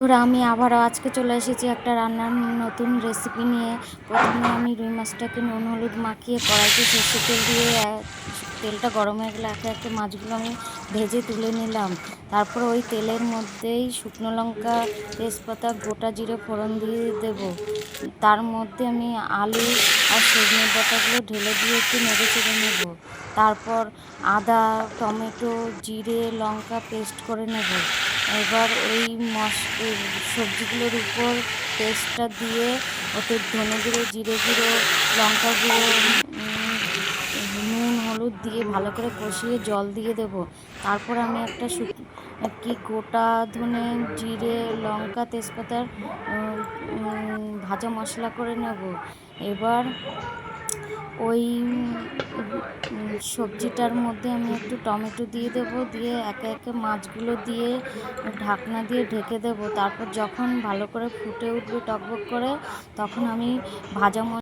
বন্ধুরা আমি আবারও আজকে চলে এসেছি একটা রান্নার নতুন রেসিপি নিয়ে। প্রথমে আমি রুই মাছটাকে নুন, হলুদ মাখিয়ে কড়াইতে সর্ষে তেল দিয়ে তেলটা গরম হয়ে গেলে একে একে মাছগুলো আমি ভেজে তুলে নিলাম। তারপর ওই তেলের মধ্যেই শুকনো লঙ্কা, তেজপাতা, গোটা জিরে, ফোড়ন দিয়ে দেব। তার মধ্যে আমি আলু আর সজনে ডাঁটাগুলো ঢেলে দিয়ে একটু নেড়ে চেড়ে নেব। তারপর আদা, টমেটো, জিরে, লঙ্কা পেস্ট করে নেব। এবার ওই মশ সবজিগুলোর উপর পেস্টটা দিয়ে ওতে ধনে গুঁড়ো, জিরে গুঁড়ো, লঙ্কা গুঁড়ো নুন, হলুদ দিয়ে ভালো করে কষিয়ে জল দিয়ে দেব। তারপর আমি একটা কি গোটা ধনে, জিরে, লঙ্কা, তেজপাতার ভাজা মশলা করে নেব। এবার ওই সবজিটার মধ্যে আমি একটু টমেটো দিয়ে দেব, দিয়ে একে একে মাছগুলো দিয়ে ঢাকনা দিয়ে ঢেকে দেব। তারপর যখন ভালো করে ফুটে উঠবে টকবক করে, তখন আমি ভাজা